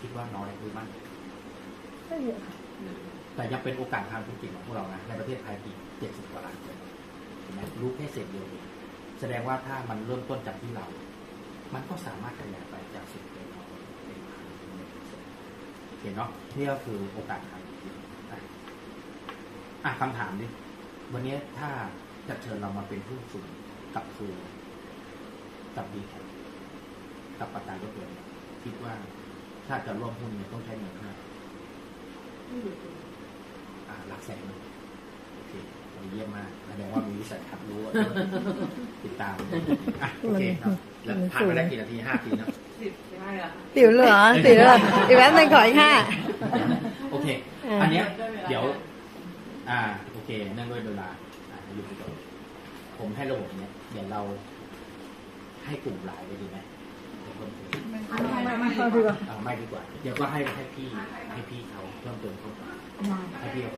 คิดว่าน้อยหรือมากไม่เยอะค่ะแต่ยังเป็นโอกาสทางธุรกิจของพวกเรานะในประเทศไทยอีกเจ็ดสิบกว่าล้านคนเห็นไหมรู้แค่เศษเดียวเองแสดงว่าถ้ามันเริ่มต้นจากที่เรา มันก็สามารถขยายไปจากสิบเป็นร้อยเป็นพันเป็นหมื่นเห็นเนาะนี่ก็คือโอกาสทางธุรกิจอะอะคำถามดิวันนี้ถ้าจะเชิญเรามาเป็นผู้สูงกับครูกับดีแคกับประกันรถยนต์เนี่ยคิดว่า ถ้าจะร่วมหุ้นเนี่ยต้องใช้เงินเท่าไหร่อ่าหลักแสนโอเคอันนี้เยี่ยมมากแสดงว่ามีวิสัยทัศน์รู้อะติดตามอะโอเคครับแล้วผ่านไปได้กี่นาทีห้าทีเนอะสิบได้เหรอสิวเหลือสิวเหลืออีกแป๊บนึงขออีกห้าโอเคอ่าอันเนี้ยเดี๋ยว อ่า โอเคเนื่องด้วยเวลาอ่าอยู่ไปก่อนผมให้ระบบเนี้ยเดี๋ยวเราให้กลุ่มไลน์ไปดีไหมเดี๋ยวเพิ่มเติม ไม่ไม่ไม่พอดีกว่า เอาไม่ดีกว่า เดี๋ยวก็ให้ให้พี่ให้พี่เขาเพิ่มเติมเข้าไปให้พี่เขา